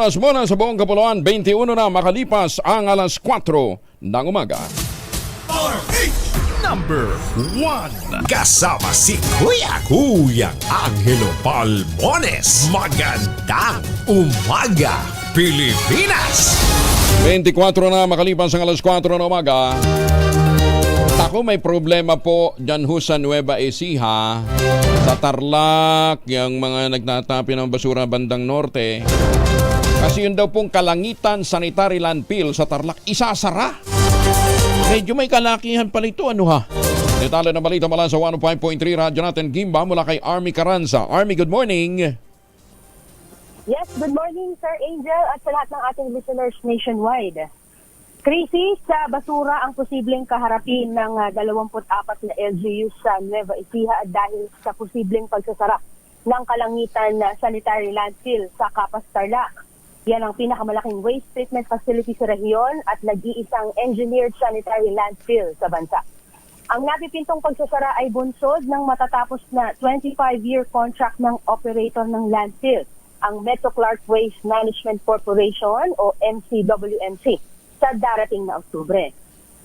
oras muna sa buong Kapuluan, 21 na makalipas ang alas 4 ng umaga. Number 1 Kasama si Kuya Kuyang Angelo Palmones Magandang umaga Pilipinas 24 na makalipas ang alas 4 ng umaga. Ako may problema po dyan ho sa Nueva Ecija. Sa Tarlac, yung mga nagtatapi ng basura bandang norte. Kasi yun daw pong kalangitan sanitary landfill sa Tarlac, isasara. Medyo may kalakihan pa nito, ano ha? Detalye ng balita mula sa 105.3 Radyo natin Gimba mula kay Army Caranza. Army, good morning. Yes, good morning Sir Angel at sa lahat ng ating listeners nationwide. Krisis sa basura ang posibleng kaharapin ng ah, 24 na LGU sa Nueva Ecija dahil sa posibleng pagsasara ng kalangitan na sanitary landfill sa Capas Tarlac. Yan ang pinakamalaking waste treatment facility sa rehiyon at nag-iisang engineered sanitary landfill sa bansa. Ang napipintong pagsasara ay bunsod ng matatapos na 25-year contract ng operator ng landfill, ang Metro Clark Waste Management Corporation o MCWMC sa darating na Oktubre.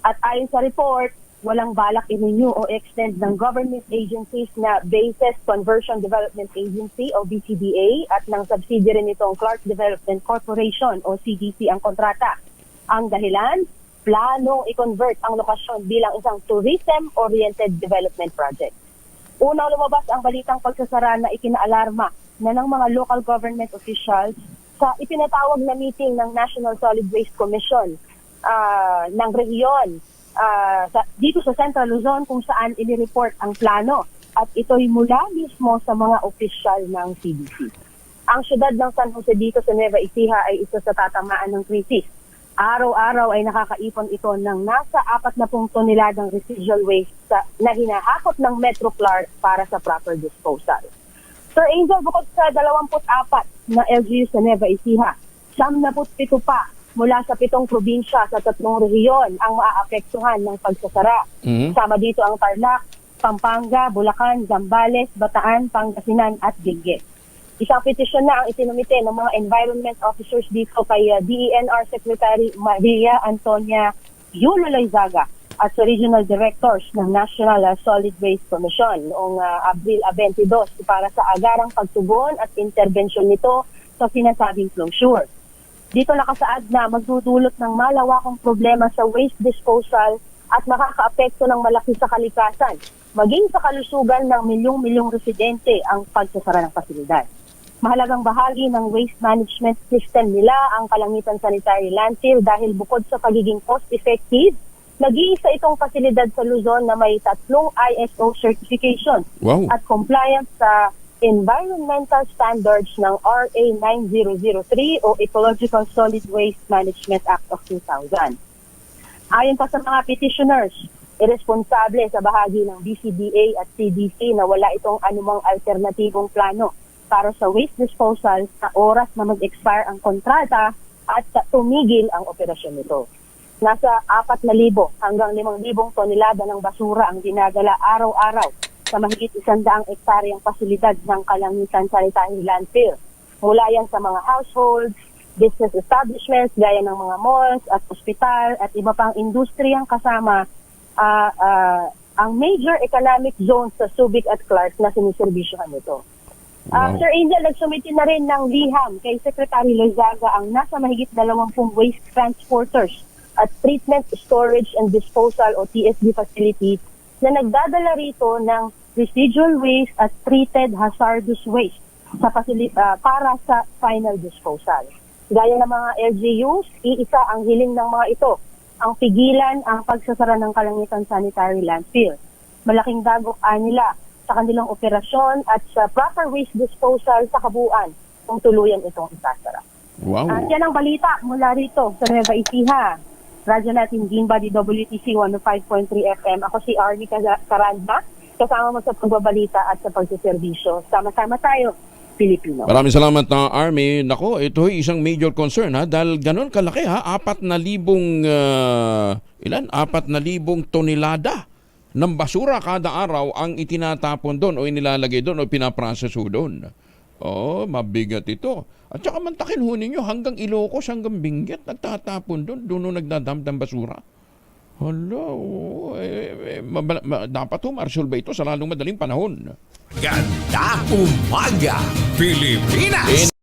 At ayon sa report, walang balak i-renew o extend ng government agencies na Bases Conversion Development Agency o BCDA at ng subsidiary nitong Clark Development Corporation o CDC ang kontrata. Ang dahilan, planong i-convert ang lokasyon bilang isang tourism-oriented development project. Unang lumabas ang balitang pagsasara na ikinaalarma na ng mga local government officials sa ipinatawag na meeting ng National Solid Waste Commission ah, ng rehiyon ah, sa, dito sa Central Luzon kung saan inireport ang plano at ito'y mula mismo sa mga opisyal ng CDC. Ang syudad ng San Jose dito sa Nueva Ecija ay isa sa tatamaan ng krisis. Araw-araw ay nakakaipon ito ng nasa 40 toneladang residual waste sa, na hinahakot ng Metro Clark para sa proper disposal. Sir Angel, bukod sa 24 na LGU sa Nueva Ecija, 77 pa mula sa pitong probinsya sa tatlong rehiyon ang maaapektuhan ng pagsasara. Mhm. Sama dito ang Tarlac, Pampanga, Bulacan, Zambales, Bataan, Pangasinan at Benguet. Isang petisyon na ang itinumite ng mga environment officers dito kay uh, DENR Secretary Maria Antonia Yulo Loizaga at sa regional directors ng National uh, Solid Waste Commission noong uh, Abril uh, 22 para sa agarang pagtugon at intervensyon nito sa sinasabing closure. Dito nakasaad na magdudulot ng malawakang problema sa waste disposal at makakaapekto ng malaki sa kalikasan, maging sa kalusugan ng milyong-milyong residente ang pagsasara ng pasilidad. Mahalagang bahagi ng waste management system nila ang Kalangitan Sanitary Landfill dahil bukod sa pagiging cost-effective, nag-iisa itong pasilidad sa Luzon na may tatlong ISO certification Wow. at compliance sa environmental standards ng RA 9003 o Ecological Solid Waste Management Act of 2000. Ayon pa sa mga petitioners, irresponsable sa bahagi ng BCDA at CDC na wala itong anumang alternatibong plano para sa waste disposal sa oras na mag-expire ang kontrata at sa tumigil ang operasyon nito. Nasa 4,000 hanggang 5,000 tonelada ng basura ang dinadala araw-araw sa mahigit isandaang ektaryang pasilidad ng Kalangitan Sanitary Landfill. Mula yan sa mga households, business establishments gaya ng mga malls at ospital at iba pang industriyang kasama ah, ah, ang major economic zones sa Subic at Clark na siniservisyohan nito. Wow. Sir Angel, nagsumiti na rin ng liham kay Secretary Loizaga ang nasa mahigit 20 waste transporters at treatment, storage and disposal o TSD facilities na nagdadala rito ng residual waste at treated hazardous waste sa facility, para sa final disposal. Gaya ng mga LGUs, iisa ang hiling ng mga ito, ang pigilan ang pagsasara ng Kalangitan Sanitary Landfill. Malaking dagok nila sa kanilang operasyon at sa proper waste disposal sa kabuuan kung tuluyan itong isasara. Wow. At yan ang balita mula rito sa Nueva Ecija. Radyo natin Gimba di WTC 105.3 FM. Ako si Arnie Caranda. Kasama mo sa pagbabalita at sa pagsiservisyo. Sama-sama tayo, Pilipino. Maraming salamat na Army. Nako, ito ay isang major concern ha dahil ganun kalaki ha, apat na libong ah, ilan? Apat na libong tonelada ng basura kada araw ang itinatapon doon o inilalagay doon o pinaproseso doon. Oh, mabigat ito. At saka mantakin ho ninyo hanggang Ilocos, hanggang Benguet, nagtatapon doon. Doon nagdadamdam basura. Hala, oo, eh, eh, dapat ho ma-resolve ito sa lalong madaling panahon. Magandang umaga, Pilipinas!